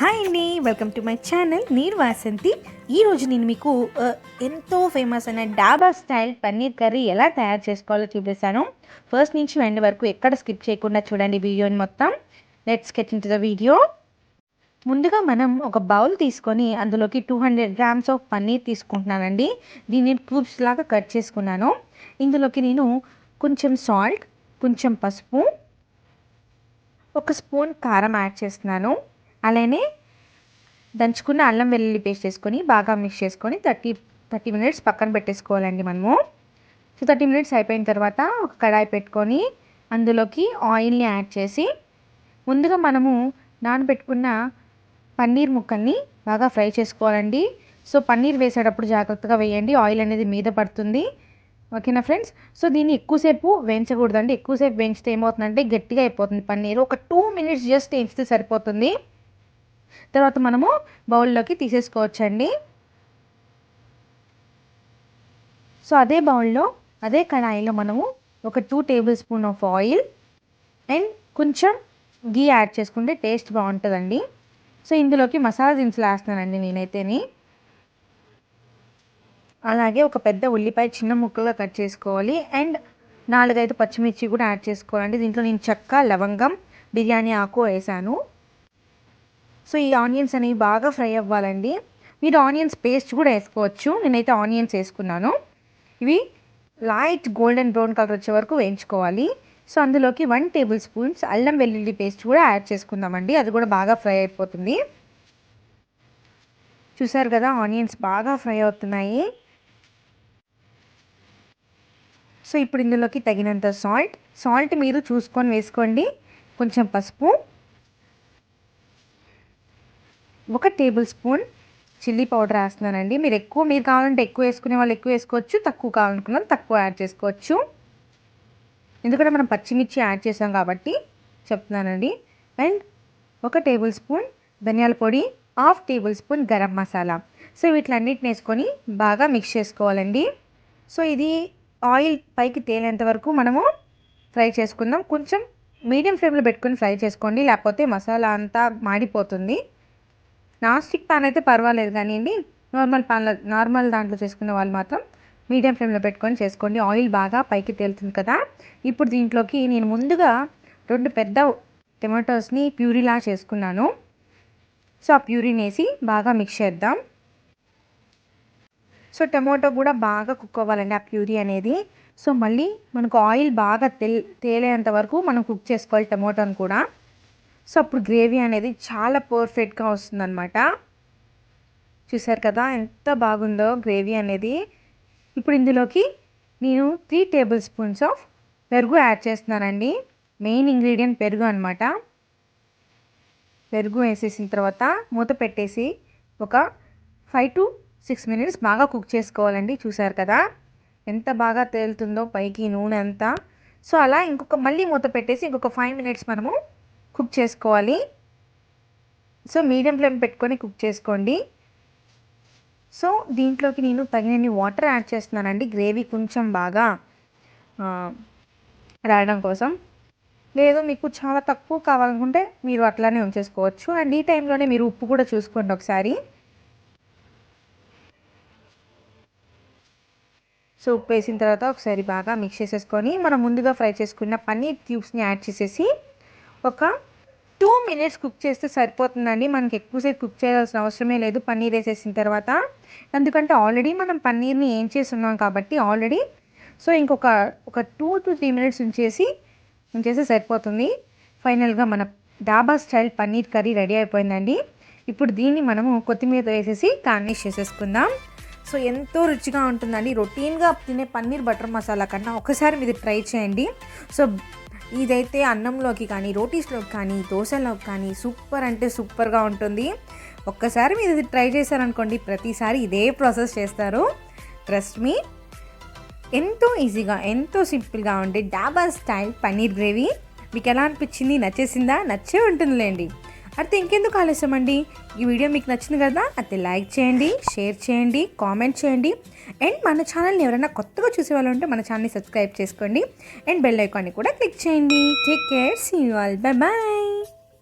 Hi అండి welcome to my channel. నీరు వాసంతి. ఈరోజు నేను మీకు ఎంతో ఫేమస్ అయిన డాబా స్టైల్ పన్నీర్ కర్రీ ఎలా తయారు చేసుకోవాలో చూపిస్తాను. ఫస్ట్ నుంచి ఎండ్ వరకు ఎక్కడ స్కిప్ చేయకుండా చూడండి వీడియోని మొత్తం. Let's get into the video ముందుగా మనం ఒక బౌల్ తీసుకొని అందులోకి two hundred grams of paneer తీసుకుంటున్నానండి. దీన్ని క్యూబ్స్ లాగా కట్ చేసుకున్నాను. ఇందులోకి నేను కొంచెం సాల్ట్ కొంచెం పసుపు ఒక స్పూన్ కారం యాడ్ చేస్తున్నాను. అలానే దంచుకున్న అల్లం వెల్లుల్లి పేస్ట్ వేసుకొని బాగా మిక్స్ చేసుకొని థర్టీ థర్టీ మినిట్స్ పక్కన పెట్టేసుకోవాలండి మనము. సో థర్టీ మినిట్స్ అయిపోయిన తర్వాత ఒక కడాయి పెట్టుకొని అందులోకి ఆయిల్ని యాడ్ చేసి ముందుగా మనము నానబెట్టుకున్న పన్నీర్ ముక్కల్ని బాగా ఫ్రై చేసుకోవాలండి. సో పన్నీర్ వేసేటప్పుడు జాగ్రత్తగా వేయండి. ఆయిల్ అనేది మీద పడుతుంది. ఓకేనా ఫ్రెండ్స్? సో దీన్ని ఎక్కువసేపు వేయించకూడదండి. ఎక్కువసేపు వేయించితే ఏమవుతుందంటే గట్టిగా అయిపోతుంది పన్నీర్. ఒక టూ మినిట్స్ జస్ట్ వేయించితే సరిపోతుంది. తర్వాత మనము బౌల్లోకి తీసేసుకోవచ్చండి. సో అదే బౌల్లో అదే కడాయిలో మనము ఒక two tablespoon of oil and కొంచెం గీ యాడ్ చేసుకుంటే టేస్ట్ బాగుంటుందండి. సో ఇందులోకి మసాలా దినుసులు వేస్తానండి నేనైతేని. అలాగే ఒక పెద్ద ఉల్లిపాయ చిన్న ముక్కలుగా కట్ చేసుకోవాలి. అండ్ నాలుగైదు పచ్చిమిర్చి కూడా యాడ్ చేసుకోవాలండి. దీంట్లో నేను చెక్క లవంగం బిర్యానీ ఆకు వేసాను. సో ఈ ఆనియన్స్ అనేవి బాగా ఫ్రై అవ్వాలండి. మీరు ఆనియన్స్ పేస్ట్ కూడా వేసుకోవచ్చు. నేనైతే ఆనియన్స్ వేసుకున్నాను. ఇవి లైట్ గోల్డెన్ బ్రౌన్ కలర్ వచ్చే వరకు వేయించుకోవాలి. సో అందులోకి వన్ టేబుల్ స్పూన్స్ అల్లం వెల్లుల్లి పేస్ట్ కూడా యాడ్ చేసుకుందామండి. అది కూడా బాగా ఫ్రై అయిపోతుంది. చూసారు కదా ఆనియన్స్ బాగా ఫ్రై అవుతున్నాయి. సో ఇప్పుడు ఇందులోకి తగినంత సాల్ట్. సాల్ట్ మీరు చూసుకొని వేసుకోండి. కొంచెం పసుపు. ఒక టేబుల్ స్పూన్ చిల్లీ పౌడర్ వేస్తున్నానండి. మీరు ఎక్కువ మీరు కావాలంటే ఎక్కువ వేసుకునే వాళ్ళు ఎక్కువ వేసుకోవచ్చు. తక్కువ కావాలనుకున్న తక్కువ యాడ్ చేసుకోవచ్చు. ఎందుకంటే మనం పచ్చిమిర్చి యాడ్ చేసాం కాబట్టి చెప్తున్నానండి. అండ్ ఒక టేబుల్ స్పూన్ ధనియాల పొడి half tablespoon garam masala. So వీటిలన్నిటిని వేసుకొని బాగా మిక్స్ చేసుకోవాలండి. సో ఇది ఆయిల్ పైకి తేలేంత వరకు మనము ఫ్రై చేసుకుందాం. కొంచెం మీడియం ఫ్లేమ్లో పెట్టుకొని ఫ్రై చేసుకోండి. లేకపోతే మసాలా అంతా మాడిపోతుంది. నాన్ స్టిక్ పాన్ అయితే పర్వాలేదు కానివ్వండి. నార్మల్ పాన్లో నార్మల్ దాంట్లో చేసుకునే వాళ్ళు మాత్రం మీడియం ఫ్లేమ్లో పెట్టుకొని చేసుకోండి. ఆయిల్ బాగా పైకి తేలుతుంది కదా. ఇప్పుడు దీంట్లోకి నేను ముందుగా రెండు పెద్ద టమాటోస్ని ప్యూరీలా చేసుకున్నాను. సో ఆ ప్యూరీని వేసి బాగా మిక్స్ చేద్దాం. సో టమాటో కూడా బాగా కుక్ అవ్వాలండి ఆ ప్యూరీ అనేది. సో మళ్ళీ మనకు ఆయిల్ బాగా తెల్ తేలేంత వరకు మనం కుక్ చేసుకోవాలి టమాటోని కూడా. సో అప్పుడు గ్రేవీ అనేది చాలా పర్ఫెక్ట్గా వస్తుందన్నమాట. చూసారు కదా ఎంత బాగుందో గ్రేవీ అనేది. ఇప్పుడు ఇందులోకి నేను త్రీ టేబుల్ స్పూన్స్ ఆఫ్ పెరుగు యాడ్ చేస్తున్నానండి. మెయిన్ ఇంగ్రీడియంట్ పెరుగు అనమాట పెరుగు వేసేసిన తర్వాత మూత పెట్టేసి ఒక ఫైవ్ టు సిక్స్ మినిట్స్ బాగా కుక్ చేసుకోవాలండి చూసారు కదా? ఎంత బాగా తేలుతుందో పైకి నూనె అంతా. సో అలా ఇంకొక మళ్ళీ మూత పెట్టేసి ఇంకొక ఫైవ్ మినిట్స్ మనము కుక్ చేసుకోవాలి. సో మీడియం ఫ్లేమ్ పెట్టుకొని కుక్ చేసుకోండి. సో దీంట్లోకి నేను తగినన్ని వాటర్ యాడ్ చేస్తున్నానండి గ్రేవీ కొంచెం బాగా రాయడం కోసం. లేదు మీకు చాలా తక్కువ కావాలనుకుంటే మీరు అట్లానే ఉంచేసుకోవచ్చు. అండ్ ఈ టైంలోనే మీరు ఉప్పు కూడా చూసుకోండి ఒకసారి. సో ఉప్పు వేసిన తర్వాత ఒకసారి బాగా మిక్స్ చేసేసుకొని మనం ముందుగా ఫ్రై చేసుకున్న పన్నీర్ క్యూబ్స్ని యాడ్ చేసేసి ఒక టూ మినిట్స్ కుక్ చేస్తే సరిపోతుందండి. మనకి ఎక్కువసేపు కుక్ చేయాల్సిన అవసరమే లేదు. పన్నీర్ వేసేసిన తర్వాత ఎందుకంటే ఆల్రెడీ మనం పన్నీర్ని ఏం చేస్తున్నాం కాబట్టి ఆల్రెడీ సో ఇంకొక ఒక టూ టు త్రీ మినిట్స్ ఉంచేసి ఉంచేస్తే సరిపోతుంది. ఫైనల్గా మన డాబా స్టైల్ పన్నీర్ కర్రీ రెడీ అయిపోయిందండి. ఇప్పుడు దీన్ని మనము కొత్తిమీర వేసేసి గార్నిష్ చేసేసుకుందాం. సో ఎంతో రుచిగా ఉంటుందండి. రొటీన్గా తినే పన్నీర్ బటర్ మసాలా కన్నా ఒకసారి మీరు ట్రై చేయండి. సో ఇదైతే అన్నంలోకి కానీ రోటీస్లోకి కానీ దోశలోకి కానీ సూపర్ అంటే సూపర్గా ఉంటుంది. ఒక్కసారి మీరు ఇది ట్రై చేశారనుకోండి ప్రతిసారి ఇదే ప్రాసెస్ చేస్తారు. ట్రస్ట్ మీ ఎంతో ఈజీగా ఎంతో సింపుల్గా ఉండే డాబా స్టైల్ పన్నీర్ గ్రేవీ. మీకు ఎలా అనిపించింది? నచ్చేసిందా? నచ్చే ఉంటుందిలేండి. అయితే ఇంకెందుకు ఆలస్యం అండి ఈ వీడియో మీకు నచ్చింది కదా అయితే లైక్ చేయండి షేర్ చేయండి కామెంట్ చేయండి. అండ్ మన ఛానల్ని ఎవరైనా కొత్తగా చూసే వాళ్ళు ఉంటే మన ఛానల్ని సబ్స్క్రైబ్ చేసుకోండి. అండ్ బెల్ ఐకాన్ని కూడా క్లిక్ చేయండి. Take care see you all. Bye bye.